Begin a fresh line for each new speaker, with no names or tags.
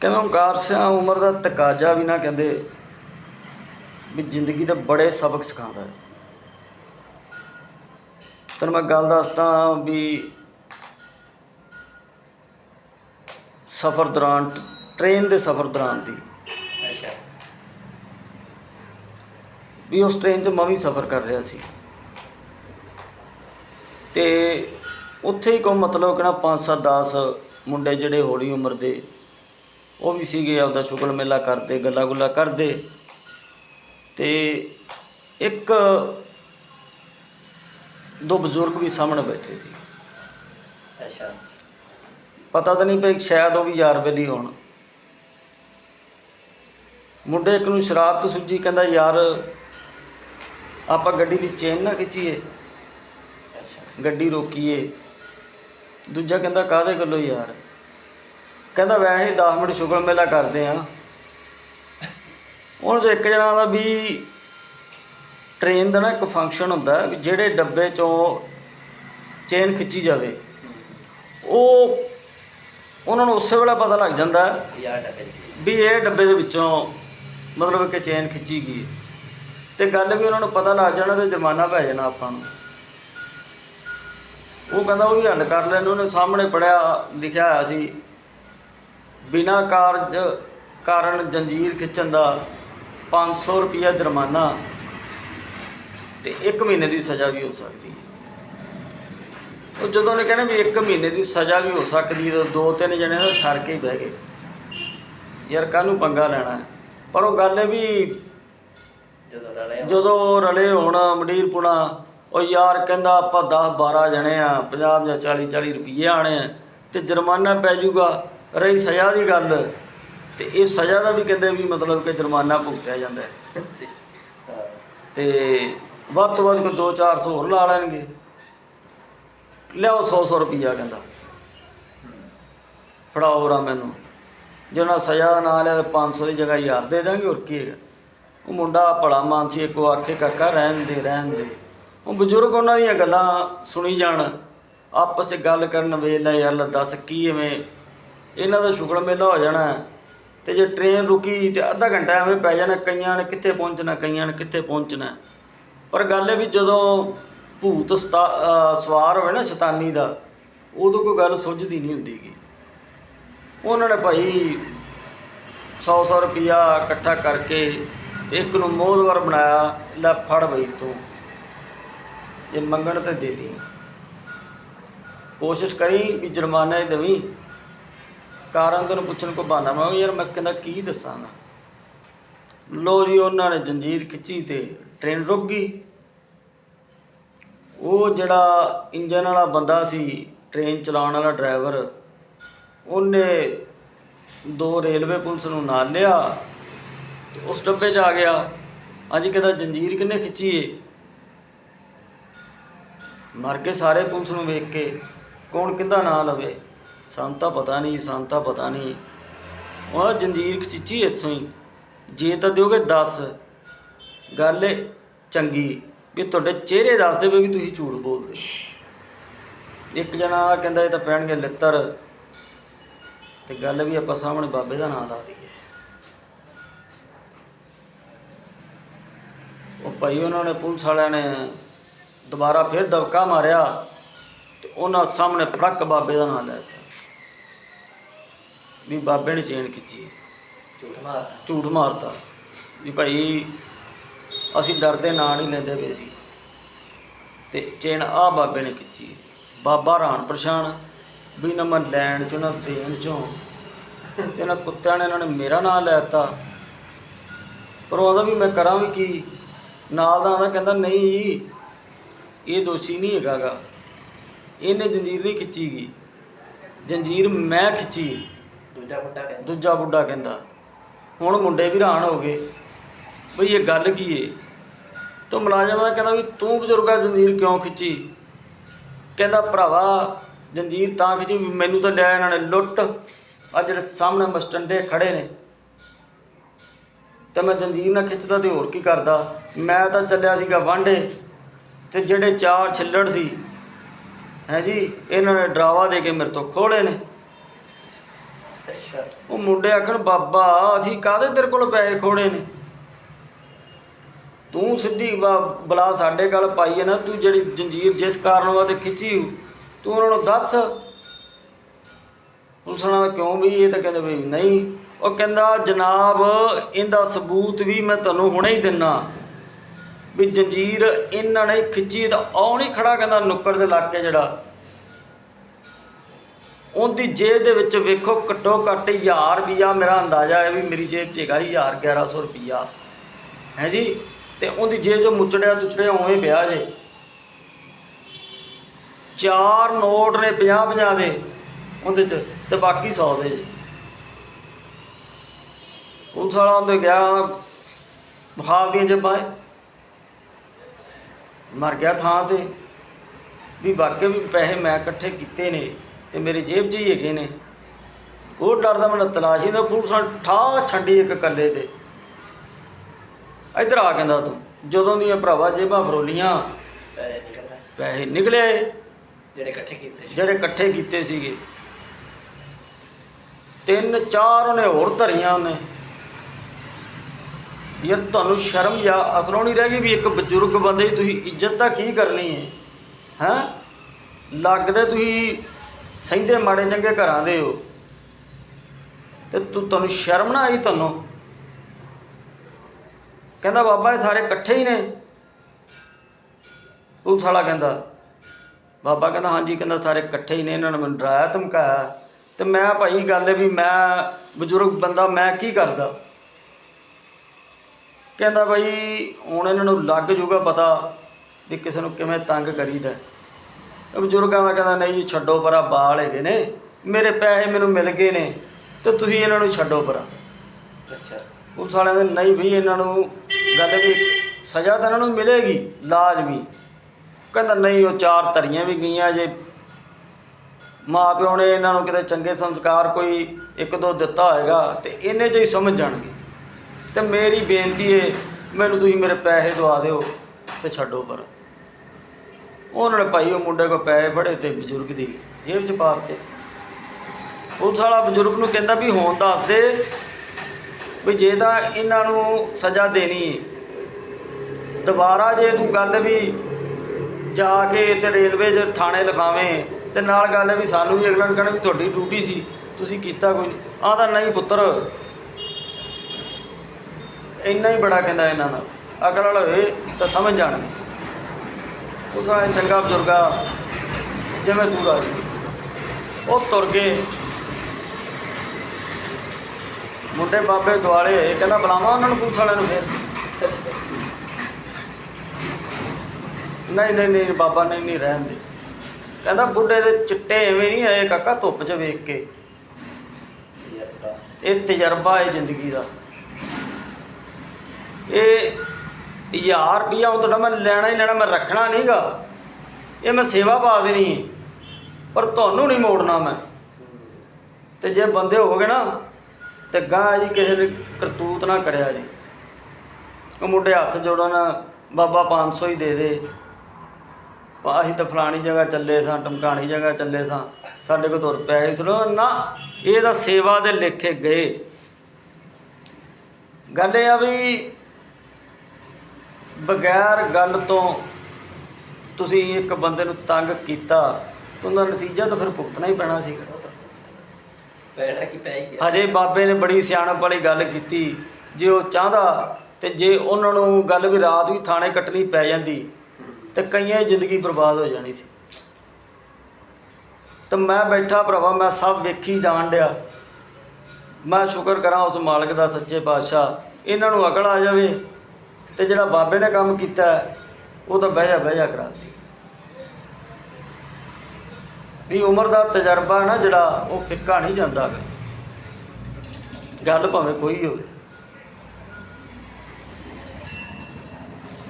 ਕਹਿੰਦਾ ਓਂਕਾਰ ਸਿਆ ਉਮਰ ਦਾ ਤਕਾਜ਼ਾ ਵੀ ਨਾ ਕਹਿੰਦੇ ਵੀ ਜ਼ਿੰਦਗੀ ਦੇ ਬੜੇ ਸਬਕ ਸਿਖਾਉਂਦਾ ਹੈ। ਤੈਨੂੰ ਮੈਂ ਗੱਲ ਦੱਸਦਾ ਵੀ ਸਫ਼ਰ ਦੌਰਾਨ ਟ੍ਰੇਨ ਦੇ ਸਫ਼ਰ ਦੌਰਾਨ ਦੀ।
ਅੱਛਾ।
ਵੀ ਉਸ ਟ੍ਰੇਨ 'ਚ ਮੈਂ ਵੀ ਸਫ਼ਰ ਕਰ ਰਿਹਾ ਸੀ। ਤੇ ਉੱਥੇ ਹੀ ਕੋ ਮਤਲਬ ਕਿ ਨਾ 5 10 ਮੁੰਡੇ ਜਿਹੜੇ ਹੌਲੀ ਉਮਰ ਦੇ ਉਹ ਵੀ ਸੀਗੇ ਆਪਦਾ ਸ਼ੁਗਲ ਮੇਲਾ ਕਰਦੇ ਗੱਲਾਂ ਗੁੱਲਾਂ ਕਰਦੇ। ਤੇ ਇੱਕ ਦੋ ਬਜ਼ੁਰਗ ਵੀ ਸਾਹਮਣੇ ਬੈਠੇ ਸੀ।
ਅੱਛਾ।
ਪਤਾ ਤਾਂ ਨਹੀਂ ਪਈ ਸ਼ਾਇਦ ਉਹ ਵੀ ਯਾਰ ਬੇਲੀ ਹੋਣ। ਮੁੰਡੇ ਇੱਕ ਨੂੰ ਸ਼ਰਾਰਤ ਸੁੱਝੀ ਕਹਿੰਦਾ ਯਾਰ ਆਪਾਂ ਗੱਡੀ ਦੀ ਚੇਨ ਨਾ ਖਿੱਚੀਏ। ਗੱਡੀ ਰੋਕੀਏ। ਦੂਜਾ ਕਹਿੰਦਾ ਕਾਹਦੇ ਗੱਲੋਂ ਯਾਰ? ਕਹਿੰਦਾ ਵੈਸੇ 10 ਮਿੰਟ ਸ਼ੁਗਰ ਮੇਲਾ ਕਰਦੇ ਆ ਉਹਨਾਂ ਚੋਂ ਇੱਕ ਜਣਾ ਦਾ ਵੀ ਟ੍ਰੇਨ ਦਾ ਨਾ ਇੱਕ ਫੰਕਸ਼ਨ ਹੁੰਦਾ ਵੀ ਜਿਹੜੇ ਡੱਬੇ ਚੋਂ ਚੇਨ ਖਿੱਚੀ ਜਾਵੇ ਉਹ ਉਹਨਾਂ ਨੂੰ ਉਸੇ ਵੇਲੇ ਪਤਾ ਲੱਗ ਜਾਂਦਾ ਵੀ ਇਹ ਡੱਬੇ ਦੇ ਵਿੱਚੋਂ ਮਤਲਬ ਕਿ ਚੇਨ ਖਿੱਚੀ ਗਈ। ਤੇ ਗੱਲ ਵੀ ਉਹਨਾਂ ਨੂੰ ਪਤਾ ਲੱਗ ਜਾਣਾ ਤੇ ਜੁਰਮਾਨਾ ਪੈ ਜਾਣਾ ਆਪਾਂ ਨੂੰ। ਉਹ ਕਹਿੰਦਾ ਉਹ ਵੀ ਹੱਲ ਕਰ ਲੈਣ ਉਹਨੇ ਸਾਹਮਣੇ ਪੜਿਆ ਲਿਖਿਆ ਹੋਇਆ ਸੀ। ਬਿਨਾ ਕਾਰਜ ਕਾਰਨ ਜੰਜੀਰ ਖਿੱਚਣ ਦਾ 500 ਰੁਪਿਆ ਜੁਰਮਾਨਾ ਤੇ 1 ਮਹੀਨੇ ਦੀ ਸਜ਼ਾ ਵੀ ਹੋ ਸਕਦੀ ਹੈ। ਉਹ ਜਦੋਂ ਉਹਨੇ ਕਹਿਣਾ ਵੀ 1 ਮਹੀਨੇ ਦੀ ਸਜ਼ਾ ਵੀ ਹੋ ਸਕਦੀ ਹੈ ਦੋ ਤਿੰਨ ਜਣੇ ਤਾਂ ਠਰ ਕੇ ਹੀ ਬਹਿ ਗਏ। ਯਾਰ ਕਾਹਨੂੰ ਪੰਗਾ ਲੈਣਾ? ਪਰ ਉਹ ਗੱਲ ਹੈ ਵੀ
ਜਦੋਂ
ਰਲੇ ਹੋਣ। ਮੰਡੀਰ ਪੁਣਾ ਉਹ ਯਾਰ ਕਹਿੰਦਾ ਆਪਾਂ 10 12 ਜਣੇ ਆ 50 ਜਾਂ 40 40 ਰੁਪਏ ਆਣੇ ਆ ਤੇ ਜੁਰਮਾਨਾ ਪੈ ਜਾਊਗਾ। ਰਹੀ ਸਜ਼ਾ ਦੀ ਗੱਲ। ਤੇ ਇਹ ਸਜ਼ਾ ਦਾ ਵੀ ਕਹਿੰਦੇ ਵੀ ਮਤਲਬ ਕਿ ਜੁਰਮਾਨਾ ਭੁਗਤਿਆ ਜਾਂਦਾ ਹੈ। ਤੇ ਵੱਧ ਤੋਂ ਵੱਧ ਕੋਈ 2-400 ਹੋਰ ਲਾ ਲੈਣਗੇ। ਲਿਆਓ 100-100 ਰੁਪਈਆ ਕਹਿੰਦਾ। ਫੜਾਓ ਰਾ ਮੈਨੂੰ। ਜੇ ਉਹਨਾਂ ਸਜ਼ਾ ਦਾ ਨਾਂ ਲਿਆ ਤੇ 500 ਦੀ ਜਗ੍ਹਾ ਹਜ਼ਾਰ ਦੇ ਦਾਂਗੇ ਹੋਰ ਕੀ ਹੈਗਾ। ਉਹ ਮੁੰਡਾ ਭਲਾ ਮਾਨਸੀ ਇੱਕੋ ਆਖੇ ਕਾਕਾ ਰਹਿਣ ਦੇ ਰਹਿਣ ਦੇ। ਉਹ ਬਜ਼ੁਰਗ ਉਹਨਾਂ ਦੀਆਂ ਗੱਲਾਂ ਸੁਣੀ ਜਾਣ। ਆਪਸ 'ਚ ਗੱਲ ਕਰਨ ਵੇਲੇ ਯਾਰ ਦੱਸ ਕੀ ਐਵੇਂ ਇਹਨਾਂ ਦਾ ਸ਼ੁਗਰ ਮੇਲਾ ਹੋ ਜਾਣਾ ਹੈ। ਤੇ ਜੇ ਟ੍ਰੇਨ ਰੁਕੀ, ਤੇ ਅੱਧਾ ਘੰਟਾ ਐਵੇਂ ਪੈ ਜਾਣਾ, ਕਈਆਂ ਨੇ ਕਿੱਥੇ ਪਹੁੰਚਣਾ, ਕਈਆਂ ਨੇ ਕਿੱਥੇ ਪਹੁੰਚਣਾ। ਪਰ ਗੱਲ ਇਹ ਵੀ ਜਦੋਂ ਭੂਤ ਸਤਾ- ਸਵਾਰ ਹੋਵੇ ਨਾ ਸ਼ੈਤਾਨੀ ਦਾ, ਉਦੋਂ ਕੋਈ ਗੱਲ ਸੁੱਝਦੀ ਨਹੀਂ ਹੁੰਦੀਗੀ ਉਹਨਾਂ ਨੇ ਭਾਈ 100-100 ਰੁਪਿਆ ਇਕੱਠਾ ਕਰਕੇ ਇੱਕ ਨੂੰ ਮੋਹਦਵਾਰ ਬਣਾਇਆ, ਲੈ ਫੜ ਬਈ ਤੂੰ। ਇਹ ਮੰਗਣ ਤੇ ਦੇ ਦੀ। ਕੋਸ਼ਿਸ਼ ਕਰੀ ਵੀ ਜੁਰਮਾਨਾ ਹੀ ਦੇਵੀਂ। ਕਾਰਨ ਤੈਨੂੰ ਪੁੱਛਣ ਕੋ ਬਹਾਨਾ, ਮੈਂ ਕਿਹਾ ਯਾਰ ਮੈਂ ਕਹਿੰਦਾ ਕੀ ਦੱਸਾਂਗਾ। ਲੋ ਜੀ ਉਹਨਾਂ ਨੇ ਜੰਜੀਰ ਖਿੱਚੀ ਤੇ ਟ੍ਰੇਨ ਰੁਕ ਗਈ। ਉਹ ਜਿਹੜਾ ਇੰਜਨ ਵਾਲਾ ਬੰਦਾ ਸੀ ਟ੍ਰੇਨ ਚਲਾਉਣ ਵਾਲਾ ਡਰਾਈਵਰ ਉਹਨੇ ਦੋ ਰੇਲਵੇ ਪੁਲਿਸ ਨੂੰ ਨਾਲ ਲਿਆ ਤੇ ਉਸ ਡੱਬੇ 'ਚ ਆ ਗਿਆ। ਅੱਜ ਕਹਿੰਦਾ ਜੰਜੀਰ ਕਿੰਨੇ ਖਿੱਚੀ ਏ? ਮਰ ਕੇ ਸਾਰੇ ਪੁਲਿਸ ਨੂੰ ਵੇਖ ਕੇ, ਕੌਣ ਕਿੰਦਾ ਨਾਂ ਲਵੇ। ਸਾਨੂੰ ਤਾਂ ਪਤਾ ਨਹੀਂ ਸਾਨੂੰ ਤਾਂ ਪਤਾ ਨਹੀਂ। ਉਹ ਜੰਜੀਰ ਖਿੱਚੀ ਇੱਥੋਂ ਹੀ। ਜੇ ਤਾਂ ਦਿਓਗੇ 10 ਗੱਲ ਚੰਗੀ ਵੀ ਤੁਹਾਡੇ ਚਿਹਰੇ ਦੱਸ ਦੇਵੇ ਵੀ ਤੁਸੀਂ ਝੂਠ ਬੋਲਦੇ। ਇੱਕ ਜਣਾ ਕਹਿੰਦਾ ਇਹ ਤਾਂ ਪੈਣਗੇ ਲਿੱਤਰ। ਤੇ ਗੱਲ ਵੀ ਆਪਾਂ ਸਾਹਮਣੇ ਬਾਬੇ ਦਾ ਨਾਮ ਲਾ ਦਈਏ। ਉਹ ਭਾਈ ਉਹਨਾਂ ਨੇ ਪੁਲਿਸ ਵਾਲਿਆਂ ਨੇ ਦੁਬਾਰਾ ਫਿਰ ਦਬਕਾ ਮਾਰਿਆ ਤੇ ਉਹਨਾਂ ਸਾਹਮਣੇ ਫੜਕ ਬਾਬੇ ਦਾ ਨਾਮ ਲੈ ਵੀ ਬਾਬੇ ਨੇ ਚੇਨ ਖਿੱਚੀ
ਝੂਠ ਮਾਰਦਾ।
ਝੂਠ ਮਾਰਤਾ। ਵੀ ਭਾਈ ਅਸੀਂ ਡਰਦੇ ਨਾਂ ਨਹੀਂ ਲੈਂਦੇ ਪਏ ਸੀ। ਤੇ ਚੇਨ ਆ ਬਾਬੇ ਨੇ ਖਿੱਚੀ ਬਾਬਾ ਰਾਣ ਪਰੇਸ਼ਾਨ ਵੀ ਨਾ ਮੈਂ ਲੈਣ ਚੋਂ ਨਾ ਦੇਣ ਚੋਂ। ਤੇ ਨਾ ਕੁੱਤਿਆਂ ਨੇ ਇਹਨਾਂ ਨੇ ਮੇਰਾ ਨਾਂ ਲੈ ਦਿੱਤਾ। ਪਰ ਉਹਦਾ ਵੀ ਮੈਂ ਕਰਾਂ ਵੀ ਕੀ? ਨਾਲ ਦਾ ਆਂਦਾ ਕਹਿੰਦਾ ਨਹੀਂ ਜੀ, ਇਹ ਦੋਸ਼ੀ ਨਹੀਂ ਹੈਗਾਗਾ। ਇਹਨੇ ਜੰਜੀਰ ਨਹੀਂ ਖਿੱਚੀ ਗਈ ਜੰਜੀਰ ਮੈਂ ਖਿੱਚੀ
ਦੂਜਾ ਬੁੱਢਾ ਕਹਿੰਦਾ।
ਦੂਜਾ ਬੁੱਢਾ ਕਹਿੰਦਾ, ਹੁਣ ਮੁੰਡੇ ਵੀ ਹੈਰਾਨ ਹੋ ਗਏ। ਬਈ ਇਹ ਗੱਲ ਕੀ ਏ? ਤੋ ਮੁਲਾਜ਼ਮ ਦਾ ਕਹਿੰਦਾ ਵੀ ਤੂੰ ਬਜ਼ੁਰਗਾ ਜੰਜੀਰ ਕਿਉਂ ਖਿੱਚੀ? ਕਹਿੰਦਾ ਭਰਾਵਾ, ਜੰਜੀਰ ਤਾਂ ਖਿੱਚੀ, ਵੀ ਮੈਨੂੰ ਤਾਂ ਲਿਆ ਇਹਨਾਂ ਨੇ ਲੁੱਟ। ਆ ਜਿਹੜੇ ਸਾਹਮਣੇ ਮਸਟੰਡੇ ਖੜੇ ਨੇ। ਤੇ ਮੈਂ ਜੰਜੀਰ ਨਾਲ ਖਿੱਚਦਾ ਤੇ ਹੋਰ ਕੀ ਕਰਦਾ? ਮੈਂ ਤਾਂ ਚੱਲਿਆ ਸੀਗਾ ਵਾਂਡੇ ਤੇ ਜਿਹੜੇ ਚਾਰ ਛਿੱਲੜ ਸੀ, ਹੈ ਜੀ, ਇਹਨਾਂ ਨੇ ਡਰਾਵਾ ਦੇ ਕੇ ਮੇਰੇ ਤੋਂ ਖੋਲੇ ਨੇ।
ਅੱਛਾ
ਉਹ ਮੁੰਡੇ ਆਖਣ ਬਾਬਾ ਅਸੀਂ ਕਾਹਦੇ ਤੇਰੇ ਕੋਲ ਪੈਸੇ ਖੋੜੇ ਨੇ? ਤੂੰ ਸਿੱਧੀ ਬ- ਬਲਾ ਸਾਡੇ ਗੱਲ ਪਾਈ ਹੈ ਨਾ ਤੂੰ ਜਿਹੜੀ ਜੰਜੀਰ ਜਿਸ ਕਾਰਨ ਵਾਸਤੇ ਖਿੱਚੀ ਹੋਊ, ਤੂੰ ਉਹਨਾਂ ਨੂੰ ਦੱਸ। ਪੁਲਿਸਣਾ ਦਾ ਕਿਉਂ ਵੀ ਇਹ ਤਾਂ ਕਹਿੰਦੇ ਵੀ ਨਹੀਂ ਉਹ ਕਹਿੰਦਾ ਜਨਾਬ ਇਹਦਾ ਸਬੂਤ ਵੀ ਮੈਂ ਤੁਹਾਨੂੰ ਹੁਣੇ ਹੀ ਦਿੰਨਾ। ਵੀ ਜੰਜੀਰ ਇਹਨਾਂ ਨੇ ਖਿੱਚੀ ਤਾਂ ਆਉ ਨਹੀਂ ਖੜਾ ਕਹਿੰਦਾ ਨੁੱਕਰ ਦੇ ਇਲਾਕੇ ਜਿਹੜਾ। ਉਹਦੀ ਜੇਬ ਦੇ ਵਿੱਚ ਵੇਖੋ ਘੱਟੋ ਘੱਟ 1000 ਰੁਪਿਆ ਮੇਰਾ ਅੰਦਾਜ਼ਾ ਹੈ ਵੀ ਮੇਰੀ ਜੇਬ 'ਚ ਹੈਗਾ 1000 1100 ਰੁਪਿਆ ਹੈ ਜੀ? ਤੇ ਉਹਦੀ ਜੇਬ 'ਚ ਮੁੱਚੜਿਆ ਤੁਚੜਿਆ ਉਵੇਂ ਪਿਆ ਜੇ। ਚਾਰ ਨੋਟ ਨੇ 50 50 ਦੇ ਉਹਦੇ 'ਚ ਤੇ ਬਾਕੀ 100 ਦੇ ਜੀ। ਪੁਲਿਸ ਵਾਲਾ ਉਹਦੇ ਗਿਆ ਬਖਾਵ ਦੀਆਂ ਜੇਬਾਂ ਮਰ ਗਿਆ ਥਾਂ ਤੇ। ਵੀ ਵਾਕਿਆ ਵੀ ਪੈਸੇ ਮੈਂ ਇਕੱਠੇ ਕੀਤੇ ਨੇ। ਤੇ ਮੇਰੀ ਜੇਬ 'ਚ ਹੀ ਹੈਗੇ ਨੇ। ਉਹ ਡਰਦਾ ਮੈਨੂੰ ਤਲਾਸ਼ੀ ਦਾ ਪੁਲਿਸ ਠਾ ਛੱਡੀ ਇੱਕ ਕੱਲੇ ਤੇ। ਇੱਧਰ ਆ ਕਹਿੰਦਾ ਤੂੰ ਜਦੋਂ ਦੀਆਂ ਭਰਾਵਾ ਜੇਬਾਂ ਫਰੋਲੀਆਂ
ਪੈਸੇ
ਨਿਕਲੇ।
ਜਿਹੜੇ ਇਕੱਠੇ ਕੀਤੇ।
ਜਿਹੜੇ ਇਕੱਠੇ ਕੀਤੇ ਸੀਗੇ। ਤਿੰਨ ਚਾਰ ਉਹਨੇ ਹੋਰ ਧਰੀਆਂ ਉਹਨੇ। ਯਾਰ ਤੁਹਾਨੂੰ ਸ਼ਰਮ ਜਾਂ ਅਸਲੋਂ ਨਹੀਂ ਰਹਿ ਗਈ ਵੀ ਇੱਕ ਬਜ਼ੁਰਗ ਬੰਦੇ ਦੀ ਤੁਸੀਂ ਇੱਜ਼ਤ ਤਾਂ ਕੀ ਕਰਨੀ ਹੈ? ਹੈਂ? ਲੱਗਦੇ ਤੁਸੀਂ ਸਹਿੰਦੇ ਮਾੜੇ ਚੰਗੇ ਘਰਾਂ ਦੇ ਹੋ। ਤੇ ਤੂੰ ਤੁਹਾਨੂੰ ਸ਼ਰਮ ਨਾ ਆਈ ਤੁਹਾਨੂੰ ਕਹਿੰਦਾ ਬਾਬਾ ਇਹ ਸਾਰੇ ਇਕੱਠੇ ਹੀ ਨੇ। ਪੁਲਿਸ ਵਾਲਾ ਕਹਿੰਦਾ, ਬਾਬਾ ਕਹਿੰਦਾ, ਹਾਂਜੀ, ਕਹਿੰਦਾ ਸਾਰੇ ਇਕੱਠੇ ਹੀ ਨੇ, ਇਹਨਾਂ ਨੇ ਮੈਨੂੰ ਡਰਾਇਆ, ਧਮਕਾਇਆ। ਤੇ ਮੈਂ ਭਾਈ ਗੱਲ ਵੀ ਮੈਂ ਬਜ਼ੁਰਗ ਬੰਦਾ, ਮੈਂ ਕੀ ਕਰਦਾ? ਕਹਿੰਦਾ ਭਾਈ ਹੁਣ ਇਹਨਾਂ ਨੂੰ ਲੱਗ ਜੂਗਾ ਪਤਾ ਵੀ ਕਿਸੇ ਨੂੰ ਕਿਵੇਂ ਤੰਗ ਕਰੀਦਾ। ਬਜ਼ੁਰਗਾਂ ਦਾ ਕਹਿੰਦਾ ਨਹੀਂ ਜੀ ਛੱਡੋ ਪਰਾ ਬਾਲ ਹੈਗੇ ਨੇ। ਮੇਰੇ ਪੈਸੇ ਮੈਨੂੰ ਮਿਲ ਗਏ ਨੇ ਤੇ ਤੁਸੀਂ ਇਹਨਾਂ ਨੂੰ ਛੱਡੋ ਪਰਾ।
ਅੱਛਾ।
ਪੁਲਿਸ ਵਾਲਿਆਂ ਦੇ ਨਹੀਂ ਵੀ ਇਹਨਾਂ ਨੂੰ ਗੱਲ ਵੀ ਸਜ਼ਾ ਤਾਂ ਇਹਨਾਂ ਨੂੰ ਮਿਲੇਗੀ ਲਾਜ਼ਮੀ ਕਹਿੰਦਾ ਨਹੀਂ ਉਹ ਚਾਰ ਧਰੀਆਂ ਵੀ ਗਈਆਂ ਜੇ। ਮਾਂ ਪਿਓ ਨੇ ਇਹਨਾਂ ਨੂੰ ਕਿਤੇ ਚੰਗੇ ਸੰਸਕਾਰ ਕੋਈ ਇੱਕ ਦੋ ਦਿੱਤਾ ਹੋਏਗਾ ਤੇ ਇਹਨੇ 'ਚ ਹੀ ਸਮਝ ਜਾਣਗੇ। ਤੇ ਮੇਰੀ ਬੇਨਤੀ ਹੈ ਮੈਨੂੰ ਤੁਸੀਂ ਮੇਰੇ ਪੈਸੇ ਦਵਾ ਦਿਓ ਤੇ ਛੱਡੋ ਪਰ। ਉਹਨਾਂ ਨੇ ਭਾਈ, ਉਹ ਮੁੰਡੇ ਕੋ ਪੈਸੇ ਬੜੇ ਤੇ ਬਜ਼ੁਰਗ ਦੀ ਜੇਬ 'ਚ ਪਾ ਦਿੱਤੇ। ਪੁਲਿਸ ਵਾਲਾ ਬਜ਼ੁਰਗ ਨੂੰ ਕਹਿੰਦਾ ਵੀ ਹੁਣ ਦੱਸ ਦੇ ਵੀ ਜੇ ਤਾਂ ਇਹਨਾਂ ਨੂੰ ਸਜ਼ਾ ਦੇਣੀ ਹੈ ਦੁਬਾਰਾ ਜੇ ਤੂੰ ਗੱਲ ਵੀ ਜਾ ਕੇ ਇੱਥੇ ਰੇਲਵੇ 'ਚ ਥਾਣੇ ਲਿਖਾਵੇਂ ਤੇ ਨਾਲ ਗੱਲ ਹੈ ਵੀ ਸਾਨੂੰ ਵੀ ਅਗਲਾ ਨੇ ਕਹਿਣਾ ਵੀ ਤੁਹਾਡੀ ਡਿਊਟੀ ਸੀ, ਤੁਸੀਂ ਕੀਤਾ ਕੋਈ ਨਹੀਂ ਆਹ ਤਾਂ ਨਹੀਂ ਪੁੱਤਰ। ਇੰਨਾ ਹੀ ਬੜਾ ਕਹਿੰਦਾ ਇਹਨਾਂ ਨਾਲ। ਅਕਲ ਵਾਲੇ ਤਾਂ ਸਮਝ ਜਾਣਗੇ। ਉਹ ਤਾਂ ਚੰਗਾ ਬਜ਼ੁਰਗਾ ਜਿਵੇਂ ਤੂੰ ਰਾਜੀ। ਉਹ ਤੁਰ ਗਏ। ਮੁੰਡੇ ਬਾਬੇ ਦੁਆਲੇ ਹੋਏ, ਕਹਿੰਦਾ ਬੁਲਾਵਾਂ ਉਹਨਾਂ ਨੂੰ ਪੁਲਿਸ ਵਾਲਿਆਂ ਨੂੰ ਫਿਰ। ਨਹੀਂ ਨਹੀਂ ਨਹੀਂ, ਬਾਬਾ, ਨਹੀਂ ਨਹੀਂ, ਰਹਿਣ ਦੇ। ਕਹਿੰਦਾ ਬੁੱਢੇ ਦੇ ਚਿੱਟੇ ਐਵੇਂ ਨਹੀਂ ਆਏ ਕਾਕਾ, ਧੁੱਪ 'ਚ ਵੇਖ ਕੇ। ਇਹ ਤਜਰਬਾ ਹੈ ਜ਼ਿੰਦਗੀ ਦਾ। ਇਹ 1000 ਰੁਪਈਆ ਉਹ ਤੁਹਾਡਾ ਮੈਂ ਲੈਣਾ ਹੀ ਲੈਣਾ, ਮੈਂ ਰੱਖਣਾ ਨਹੀਂਗਾ। ਇਹ ਮੈਂ ਸੇਵਾ ਪਾ ਦੇਣੀ ਹੈ, ਪਰ ਤੁਹਾਨੂੰ ਨਹੀਂ ਮੋੜਨਾ ਮੈਂ। ਤੇ ਜੇ ਬੰਦੇ ਹੋਵੋਗੇ ਨਾ, ਤੇ ਗਾਂ ਜੀ ਕਿਸੇ ਨੇ ਕਰਤੂਤ ਨਾ ਕਰਿਆ ਜੀ। ਉਹ ਮੁੰਡੇ ਹੱਥ ਜੋੜਨ, ਬਾਬਾ 500 ਹੀ ਦੇ ਦੇ। ਅਸੀਂ ਤਾਂ ਫਲਾਣੀ ਜਗ੍ਹਾ ਚੱਲੇ ਸਾਂ, ਟਮਕਾਣੀ ਜਗ੍ਹਾ ਚੱਲੇ ਸਾਂ, ਸਾਡੇ ਕੋਲ ਤੁਰ ਪਿਆ ਸੀ। ਚਲੋ ਨਾ, ਇਹ ਤਾਂ ਸੇਵਾ ਦੇ ਲੇਖੇ ਗਏ। ਗੱਲ ਇਹ ਆ ਵੀ ਬਗੈਰ ਗੱਲ ਤੋਂ ਤੁਸੀਂ ਇੱਕ ਬੰਦੇ ਨੂੰ ਤੰਗ ਕੀਤਾ ਤਾਂ ਉਹਦਾ ਨਤੀਜਾ ਤਾਂ ਫਿਰ ਭੁਗਤਣਾ ਹੀ ਪੈਣਾ
ਤਾਂ ਪੈਣਾ ਕੀ ਪੈ ਹੀ ਗਿਆ।
ਹਜੇ ਬਾਬੇ ਨੇ ਬੜੀ ਸਿਆਣਪ ਵਾਲੀ ਗੱਲ ਕੀਤੀ। ਜੇ ਉਹ ਚਾਹੁੰਦਾ ਤੇ ਜੇ ਉਹਨਾਂ ਨੂੰ ਗੱਲ ਵੀ ਰਾਤ ਵੀ ਥਾਣੇ ਕੱਟਣੀ ਪੈ ਜਾਂਦੀ ਤੇ ਕਈਆਂ ਦੀ ਜ਼ਿੰਦਗੀ ਬਰਬਾਦ ਹੋ ਜਾਣੀ ਸੀ। ਤੇ ਮੈਂ ਬੈਠਾ ਭਰਾਵਾ ਮੈਂ ਸਭ ਵੇਖੀ ਜਾਣ ਡਿਆ। ਮੈਂ ਸ਼ੁਕਰ ਕਰਾਂ ਉਸ ਮਾਲਕ ਦਾ ਸੱਚੇ ਪਾਤਸ਼ਾਹ ਇਹਨਾਂ ਨੂੰ ਅਕਲ ਆ ਜਾਵੇ। ਤੇ ਜਿਹੜਾ ਬਾਬੇ ਨੇ ਕੰਮ ਕੀਤਾ, ਉਹ ਤਾਂ ਬਹਿ ਜਾ ਬਹਿ ਜਾ ਕਰਾ ਦੇ। ਵੀ ਉਮਰ ਦਾ ਤਜਰਬਾ ਨਾ ਜਿਹੜਾ, ਉਹ ਫਿੱਕਾ ਨਹੀਂ ਜਾਂਦਾ ਗੱਲ ਭਾਵੇਂ ਕੋਈ ਹੋਵੇ।